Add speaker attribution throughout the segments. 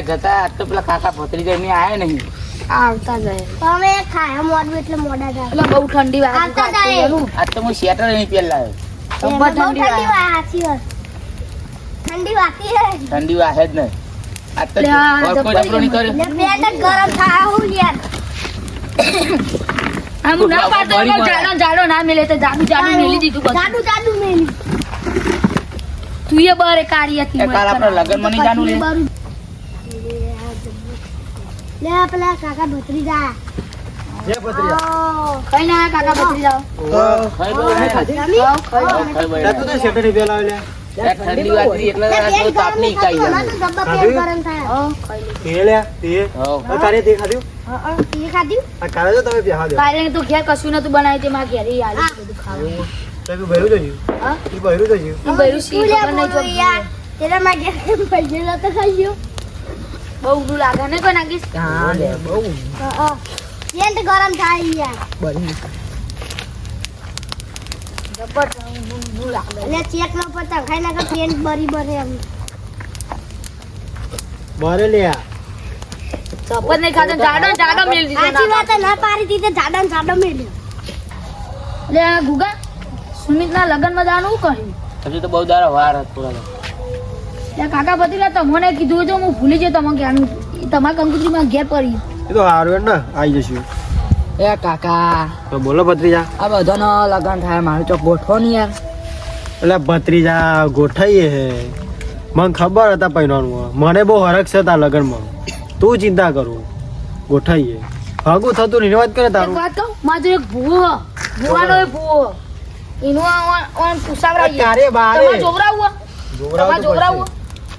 Speaker 1: એટલે જતા તો પેલા કાકા ભત્રીજા એમની આયા નહીં.
Speaker 2: આવતા જાય
Speaker 3: તમે ખાયા મોડું એટલે મોડા જાય
Speaker 2: એટલે બહુ ઠંડી વાગે
Speaker 3: આવતા જાય.
Speaker 1: આજ તો હું સ્વેટર નહીં પહેરલા
Speaker 2: જબ્બર
Speaker 3: બહુ
Speaker 2: ઠંડી
Speaker 3: ઠંડી
Speaker 2: વાગે
Speaker 3: વા સાચી વાત. ઠંડી વાતી હે
Speaker 1: ઠંડી વાહે જ નહીં. આજ તો ઓર કોઈ ડબલો નહીં કર્યો.
Speaker 3: ને પેટ ગરમ થાય યાર.
Speaker 2: આમ ના પાડતો જાડો જાડો ના મેલે તો જાડુ જાડુ મેલી દીધું
Speaker 3: જાડુ જાડુ મેલી.
Speaker 2: તું એ બારે કાઢી હતી
Speaker 1: કાલ આપણે લગ્નમાં નહીં જાનું લે.
Speaker 3: લે પેલા કાકા ભત્રીજા.
Speaker 2: કઈ ના કાકા
Speaker 1: ખાઈ
Speaker 2: ખાઈ
Speaker 4: તો. તે શેટર પેલા
Speaker 1: ઠંડી એટલે તો
Speaker 3: નહીં
Speaker 1: કાઈ જાય.
Speaker 3: તો.
Speaker 4: તે તે તારે તે
Speaker 3: તે
Speaker 4: આ કાલે તો તમે દો.
Speaker 2: કાલે તો ઘેર કશું નતું બનાવ્યું તે મારા ઘેરે આલી બધું ખાવાનું
Speaker 4: તો ભર્યું જજો
Speaker 2: હા.
Speaker 4: એ ભર્યું
Speaker 2: સી
Speaker 3: તું
Speaker 2: ખબર નહીં
Speaker 3: બોલો યાર. તેરા માં ગયા પૈસા તો ખાઈ ગયો
Speaker 2: બહુ ઊંધું લાગે. ને કોઈ નાખીશ?
Speaker 3: હા બહુ પેટ ગરમ થાય યાર.
Speaker 2: બની જબર ઊંધું લાગે.
Speaker 3: એટલે ચેક નો પતા ખાઈ નાખે પેટ બરી બરે એમ.
Speaker 4: બરે લ્યા
Speaker 2: ચપ્પલ ને ખાતો જાડો જાડો મેલ દીધો
Speaker 3: સાચી
Speaker 2: ના
Speaker 3: વાત ના પાડી દીધે જાડા ને જાડો મેલ્યો
Speaker 2: એટલે ગુગા સુમિતના લગ્નમાં જવાનું શું કર્યું
Speaker 1: હજુ તો બહુ દારા વાર હતો
Speaker 2: કાકા પતિલા તમને કીધું હોય તો હું ભૂલી જતો તમે ક્યાંનું તમારા કંકુત્રીમાં ઘેર પડી.
Speaker 4: એ તો હારું ને આવી જશું.
Speaker 5: એ કાકા.
Speaker 4: તો બોલો ભત્રીજા.
Speaker 5: આ બધાનો લગન થાય મારું ચોક ગોઠવો ને યાર.
Speaker 4: એટલે ભત્રીજા ગોઠાઈએ હે. મને ખબર હતા પહેરવાનું. મને બહુ હરખ છે તા લગનમાં. તું ચિંતા કરું ગોઠાઈએ ભાગું થતું નહીં વાત કરે તારું?
Speaker 2: વાત કહું મારો એક ભૂવો. ભૂવાનો ભૂવો. એનું આ ઓન- ઓન પુસાવડાવીએ.
Speaker 4: તારે બારે.
Speaker 2: તમારે જોવરાવવું હોય? જોવરા જોવરાવવું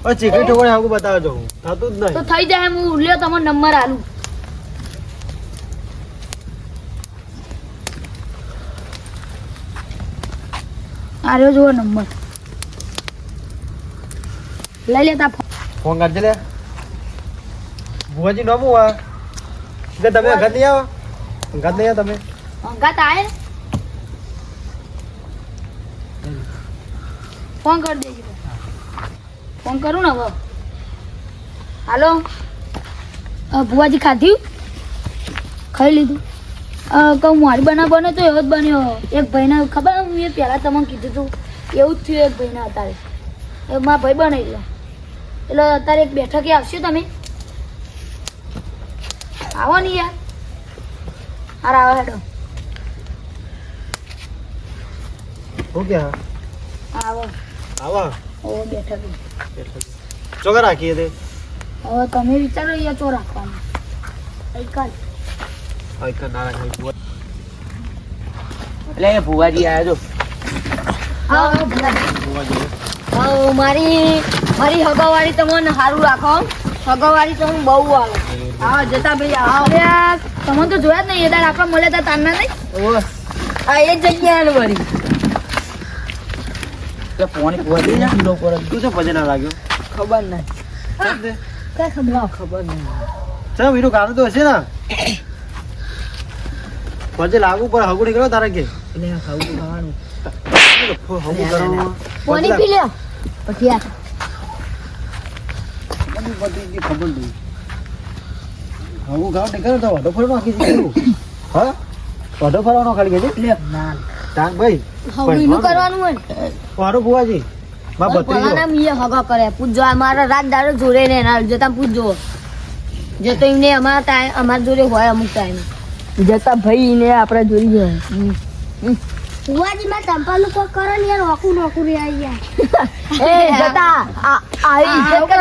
Speaker 2: હોય?
Speaker 4: ચીકણી ઠોકણી આવું બતાવજો થતું જ
Speaker 2: તો થઈ જાય હું લ્યો તમારો નંબર આલું. આર્યો જુઓ નંબર. લઈ લેતા ફોન.
Speaker 4: કરજે લે. ભુવાજી નો આ એટલે તમે ઘર નહીં આવો? ઘર નહીં આવો તમે.
Speaker 2: આય? ને ફોન કરી દેજો ફોન કરું ને હવે? હાલો? ભુવાજી ખાધ્યું ખાઈ લીધું. કહું મારી બના બને તો એવો જ બન્યો. એક ભાઈને ખબર હું એ પહેલાં તમને કીધું હતું એવું જ થયું એક ભાઈને અત્યારે. એ મારા ભાઈ બને એટલે. એટલે અત્યારે એક બેઠકે આવશો તમે? આવો ને યાર. હાર આવો હેડો.
Speaker 4: શું કે
Speaker 2: આવો.
Speaker 4: આવા.
Speaker 2: ઓ બેઠક
Speaker 4: ચોગા રાખીએ તે.
Speaker 2: હવે તમે વિચારો અહીંયા ચો રાખવાનું. ગઈકાલ
Speaker 4: આઈકન ના રાખી
Speaker 1: એટલે એ ભુવાજી આવ્યા જો.
Speaker 2: હા મારી મારી હગાવાળી તમને સારું રાખો. હગાવાળી હું બહુ આવે હા જતા ભાઈ અરે આ તમે તો જોયા જ નહીં એ દાડ આપણે મળ્યા હતા તારના નહીં?
Speaker 5: આ એ જગ્યા વળી.
Speaker 1: એટલે પોણી ભુવાજી ના કિલો પર.
Speaker 4: તું છે પજે લાગ્યો?
Speaker 5: ખબર નહીં.
Speaker 2: કઈ ખબર
Speaker 5: ખબર નહીં.
Speaker 4: ચાલ વીરું કારણ તો હશે ને? પજે લાગુ પર હગુડી કરો તારે કે?
Speaker 5: એટલે આ ખાવાનું.
Speaker 4: હગુ કરવાનું
Speaker 2: પાણી પી લ્યો. પછી આ
Speaker 4: બધી ખબર નહીં. હગુ ખાવ ને? તો વાઢો ફરવાનો આખી હા? વાઢો ફરવાનો ખાલી કે
Speaker 5: લે ના.
Speaker 4: તાંગ ભાઈ
Speaker 2: હવડીનું કરવાનું હોય ને.
Speaker 4: મારું બુવાજી માં
Speaker 2: પલાના
Speaker 4: ભત્રીજો.
Speaker 2: મીએ હગા કરે. પૂજો અમારા રાત દાડો જોડે ને ના જતા પૂજો જે તો એમને અમારા ટાઈમ અમારા જોડે હોય અમુક ટાઈમ.
Speaker 5: જતા ભાઈ ને આપણે જોઈ જાય
Speaker 3: ભુવાજી માં ચંપલ ઉપર કરો ને યાર ઓકું નોકું રે આ યાર
Speaker 2: એ જતા આ આવી ઇજ્જત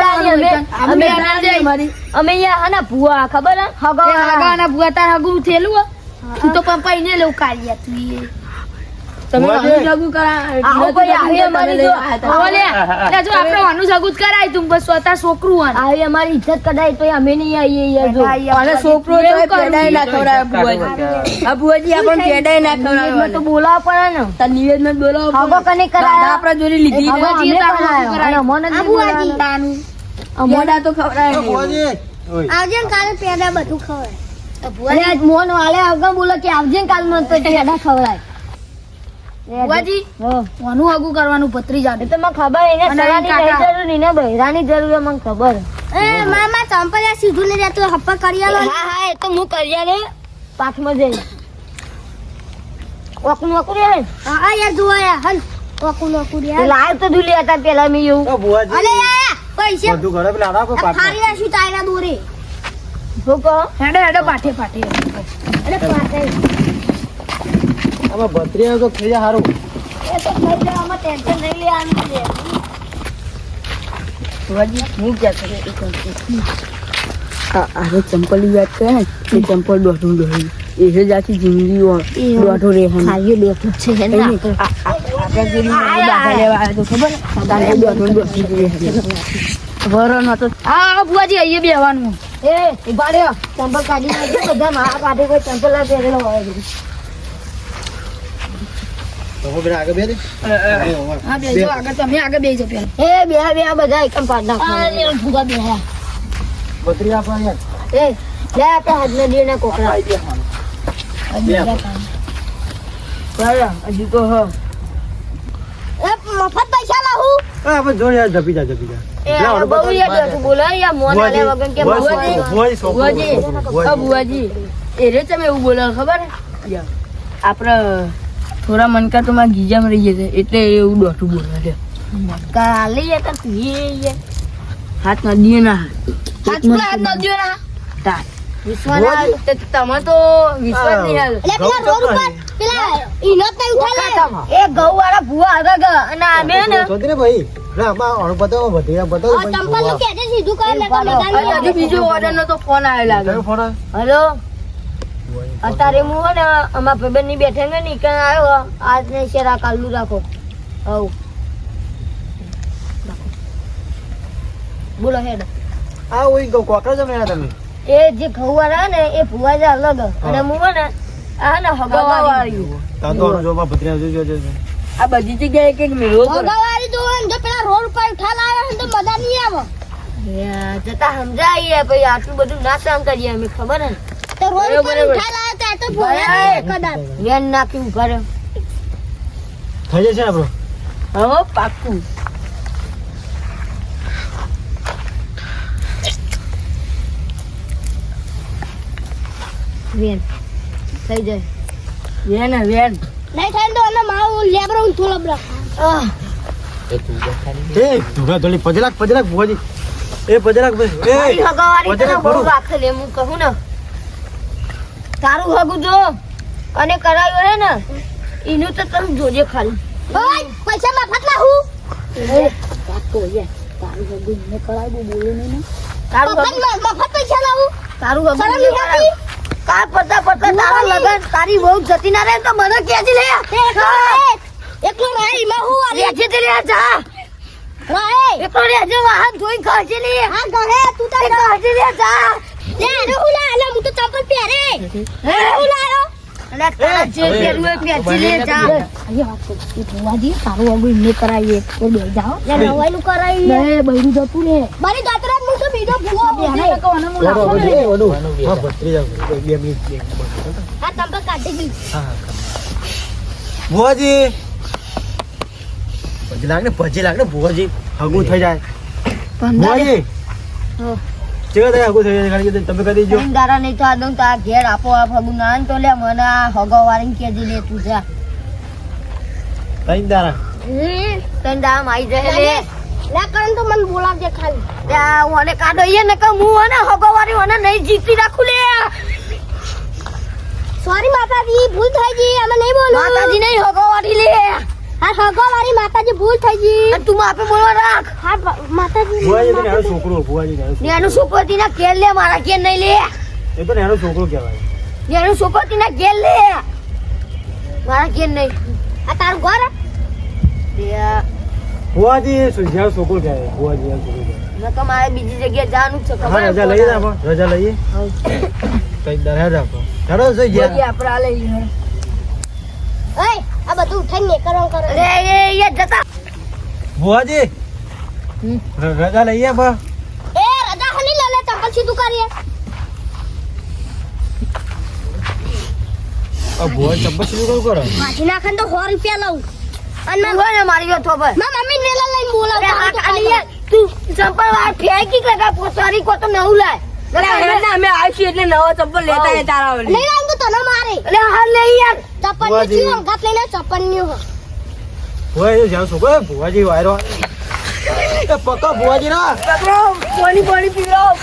Speaker 2: અમે અમે
Speaker 5: મારી
Speaker 2: અમે યા આના ભુવા ખબર હે? હગા હગાના ભુવા તાર હગું થેલું તું તો પપ્પા એને લેવું કાઢ્યા તું
Speaker 5: તમે
Speaker 4: બુવાજી.
Speaker 5: કરા
Speaker 2: આવો ભાઈ આવી અમારી જો આવો લે. જો આપણે આનું જ કરાય તું બસ સ્વતઃ છોકરું હોય. આવી અમારી ઇજ્જત કઢાય તો અમે નહીં આવીએ યાર જો.
Speaker 5: અને છોકરો તો પેડાય ના ખવડાવે બુવાજી આ બુવાજી આપણને પેડાય ના
Speaker 2: નિવેદન તો
Speaker 5: ખવડાવે
Speaker 2: પડે ને.
Speaker 5: તાર નિવેદન બોલાવો
Speaker 2: હગો કને કરાયો?
Speaker 5: આપણા જોડે લીધી
Speaker 2: હગો
Speaker 5: નથી.
Speaker 2: અમે કરાયો. અને અમને જ
Speaker 3: આ ભુવાજી.
Speaker 2: બોલાવવાનું.
Speaker 5: પેડા તો ખવડાવે
Speaker 4: બુવાજી
Speaker 3: આવજે કાલે પેડા બધું ખવાય
Speaker 2: અરે વાલે અગમ બોલો કે આવજે કાલ મને તો પેડા બુઆજી કોનું હગું કરવાનું? પત્રી જાડે
Speaker 3: તો મને ખબર એને સલાની નહીં જરૂર નહીં ને બૈરાની જરૂર મને ખબર એ મામા ચંપલ સીધું નહીં રહેતું હપ્પા કરી
Speaker 5: હા હા એ તો હું કર્યા રે પાથમાં જઈને ઓકું રે
Speaker 3: હા યાર જોવા હલ. ઓકું નોકું યાર
Speaker 5: લાવ તો દુલી હતા પેલા મેં એવું.
Speaker 4: ઓ ભુવાજી
Speaker 3: અલે યાર પૈસા.
Speaker 4: બધું ઘરે પેલા આના પર
Speaker 3: આ
Speaker 4: પાટલા
Speaker 3: ફાડી તાયના દોરે.
Speaker 5: શું
Speaker 2: હેડે હેડે પાઠે પાઠે.
Speaker 3: અરે પાટે
Speaker 4: આમાં ભત્રી આવ્યો તો થઈ જાય સારું
Speaker 3: એ તો થઈ જવામાં ટેન્શન નહીં લેવાનું છે.
Speaker 5: શિવાજી હું ક્યાં કરે એક ચંપલ. ની કરે ને એ ચંપલ દોઢું દોઢું. એ જ આખી જિંદગી દોઢો રહે
Speaker 3: ખાલી બેઠું છે હે
Speaker 5: એ નહીં, આ- આ- આપણા જેવી મારી દાખલા લેવા આવ્યો તો ખબર ને? તારે દોઢું દોઢું રહે હે. વરણ હતો
Speaker 2: હા બુઆજી અહીંયા બેહવાનું.
Speaker 5: એ ઊભા રહ્યો. ચંપલ કાઢી બધા મારા કાઢે કોઈ ચંપલ પહેરેલો હોય. છે.
Speaker 4: તો હું પેલા આગળ બે દે
Speaker 2: હા બેજો આગળ તમે આગળ બેજો પેલા.
Speaker 5: એ બે બે બધા એકમ પાડ નાખો.
Speaker 2: અરે ભૂગા બેહ્યા
Speaker 4: બત્રી આપવા યાર
Speaker 5: એ લે આપણા હાથના દીના કોકરા. ચાલો હજી તો હ
Speaker 3: એ મફત પૈસા લાવું
Speaker 4: હા આપણે જો યાર જપી જા જપી જા.
Speaker 5: એ થોડા મનકા તો મારા ગીજામાં રહી જશે એટલે એવું દોઢું બોલે છે. મનકા હાલી તું એ હાથ ના દીએ ના
Speaker 2: હાથ. હાથ ના
Speaker 5: તા ના તા તમે તો વિશ્વાસ નહીં આવે
Speaker 3: પેલા રોડ ઉપર પેલા ઈનોત ને ઉઠાલે.
Speaker 5: એ ઘઉં વાળા ભૂવા આગળ અને ને
Speaker 4: ભાઈ આમાં
Speaker 3: સીધું
Speaker 5: બીજો ઓર્ડર નો તો ફોન આવે લાગે હલો અત્યારે હું હે ને અમારા ભાઈબંધની બેઠે ને નીકળ આવ્યો આજ ને શેરા કાલનું રાખો. હવ બોલો હેડ.
Speaker 4: આ ઓઈ ગો કોકરા જમે તમે?
Speaker 5: એ જે ઘઉંવાળા ને એ ભુવા છે અલગ. અને હું. હે ને આ ને હગાવાળી.
Speaker 4: તા તો જો બા ભત્રી જો જો જો
Speaker 5: આ બધી જગ્યાએ કંઈક મેળવો
Speaker 3: વાળી તો હોય ને જો પેલા રોડ પર ઠાલ આવે તો મજા નહીં આવે.
Speaker 5: જતા સમજાય ભાઈ આટલું બધું ના સહન કરીએ અમે ખબર હે ને?
Speaker 3: તો રોડ ઉપર
Speaker 5: બરાબર.
Speaker 3: ઉઠાલ તો આ તો ભોળા કદાચ
Speaker 5: વેન નાખી ઊભા રહ્યો
Speaker 4: થઈ જશે આપણો?
Speaker 5: હવે પાક્કું. વેન થઈ જાય. વેન વેન.
Speaker 3: નહીં થાય તો અને મારું લેબરો ઊંધો લબરો
Speaker 5: આહ,
Speaker 1: એ તું જા ખાલી.
Speaker 4: એ ધોળા ધોળી પજરાક પજરાક ભુવાજી. એ પજરાક ભાઈ એ.
Speaker 5: રાખે લે હું કહું ને. તારું હગું જો. અને કરાયું હે ને એનું તો તમે જોજે ખાલી.
Speaker 3: પૈસા મફત લાવું
Speaker 5: તારું હગું
Speaker 3: તારું મફત પૈસા લાવું?
Speaker 5: તારું હગું
Speaker 3: શરમ
Speaker 5: નહીં
Speaker 3: નહીં
Speaker 5: કરાય. કા પડતા પડતા તારા લગન તારી બહુ જતી ના રહે તો મને કેજી લે.
Speaker 3: એકલો રહે એમાં હું વાલી
Speaker 5: રેજે તે લે જા.
Speaker 3: રહે.
Speaker 5: એકલો રેજે વાહન ધોઈ ખાજે લે.
Speaker 3: હા ગહે તું તો
Speaker 5: એ ખાજે લે જા.
Speaker 3: લે અરે હું લા હું તો ચંપલ પહેરે હે હું લાયો
Speaker 5: અને તારા જે પહેરવું હોય પહેરજી લે જા
Speaker 2: ભુવાજી સારું આગળ એમને કરાવીએ તો બે જાઓ
Speaker 3: લે રવાઈનું કરાઈ
Speaker 2: બે બૈરું જતું રે
Speaker 3: મારી દાતરા હું તો બીજો ભૂવો
Speaker 2: બેહાને કહો અને હું લાવો
Speaker 4: વડો
Speaker 2: ને.
Speaker 4: વડો વડો હા ભત્રી જા બે મિનિટ બે
Speaker 3: આ ચંપલ કાઢી ગઈ
Speaker 4: હા ભુવાજી પછી લાગ ને પછી લાગ ને ભુવાજી હગું થઈ જાય ભુવાજી
Speaker 5: હા.
Speaker 4: ચેવા થાય હગું થઈ જાય તમે કહી દેજો
Speaker 5: ત્રણ દાડા નહીં થવા દઉં તો આ ઘેર આપો આ ફગું ના તો લે મને આ હગો વાળીને કેજી લે તું જા.
Speaker 4: ત્રણ દારા
Speaker 5: ત્રણ દાડા માં જાય લે
Speaker 3: લે કરણ તો મને બોલાવજે ખાલી.
Speaker 5: ત્યાં મને કાઢો એ ને કે હું અને હગો વાળી મને નહીં જીતી રાખું લે.
Speaker 3: સોરી માતાજી ભૂલ થઈ ગઈ અમે નહીં બોલું
Speaker 5: હગો વાળી
Speaker 3: માતાજી ભૂલ થઈ ગઈ.
Speaker 5: તું માપે બોલવા રાખ.
Speaker 3: હા માતાજી
Speaker 4: ભુવાજી તો નેનો છોકરો ભુવાજી નેનો
Speaker 5: આનો છોકરો. ના કેલ લે મારા ઘેર નહીં લે.
Speaker 4: એ તો એનો છોકરો કહેવાય.
Speaker 5: નેનું છોકરો ના કેલ લે. મારા કે નહીં.
Speaker 3: આ તારું ઘર?
Speaker 4: ભુવાજી સુજ્યા છોકરો કહેવાય. ભુવાજી આ છોકરો
Speaker 5: નકર મારે બીજી જગ્યાએ જવાનું છે ખબર
Speaker 4: રજા લઈએ ને આપણે રજા લઈએ. કઈ
Speaker 5: આપણે આ લઈ લઈએ.
Speaker 3: ઓય આ બધું ઉઠાઈને કરો કરો
Speaker 5: અરે એ એ જતા.
Speaker 4: ર- રજા લઈએ બા.
Speaker 3: એ રજા હની લે લે પછી તું કરીએ
Speaker 4: આ ભુવાજી ચંપલ શું કરો.
Speaker 3: માછી નાખન તો 100 રૂપિયા લઉં. અને
Speaker 5: મેં બોલે ને મારી વાત થોબર
Speaker 3: મારા મમ્મી વેલા લઈને
Speaker 5: અરે અને યાર તું ચંપલ વાર ફેંકી કે કા પોતારી કો તો નવું લાય.
Speaker 6: ને અમે આવીશું એટલે નવો ચંપલ લેતા તારા ઓલી.
Speaker 5: લઈ આવું તો તને મારે.
Speaker 6: અરે હા લે યાર
Speaker 5: ચપ્પલ. ની અંગાત લઈને
Speaker 4: ચપ્પલની શું ભુવાજી વાયરો એ પક્કા ભુવાજી ના.
Speaker 6: પાણી પાણી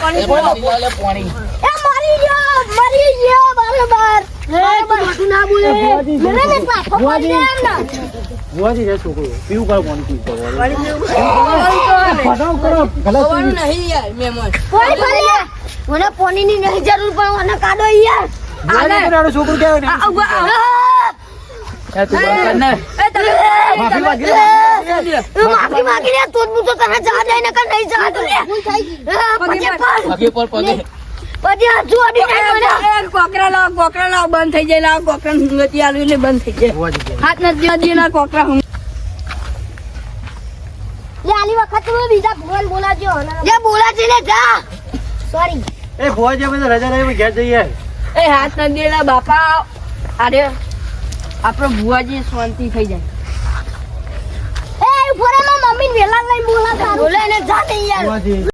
Speaker 1: એ
Speaker 5: મરી ગયો મરી ગયો બરાબર.
Speaker 4: ભુવાજી છે છોકરો. પીવું કરો પાણી પીવું
Speaker 6: નહીં યાર મહેમાન
Speaker 5: મને પોણી ની નહીં. જરૂર પણ મને કાઢો યાર.
Speaker 4: છોકરું
Speaker 6: કેવાય.
Speaker 1: એ તું બંધ કર ને
Speaker 6: એ તમે
Speaker 4: માફી માંગી
Speaker 5: માફી માંગી લે. તો હું તો તને જવા દે ને કે નહીં જવા દે પછી
Speaker 1: પગે પર પગે
Speaker 5: પછી હજુ અડી મને
Speaker 6: કોકરા લાવો કોકરા લાવો બંધ થઈ જાય લાવો કોકરા હુંગતી આલુ એટલે બંધ થઈ જાય. હાથ નથી નદી ના કોકરા હુંગ
Speaker 5: આલી વખત તો બીજા ભગવાન બોલાજો જે બોલાજી ને. જા. સોરી
Speaker 4: એ તો રજા લઈને ઘેર જઈએ.
Speaker 6: એ હાથ નદી ના બાપા. અરે આપણો ભુવાજી શાંતિ થઈ જાય.
Speaker 5: એ રે મમ્મી વેલા લઈ બોલા બોલે ને જા યાર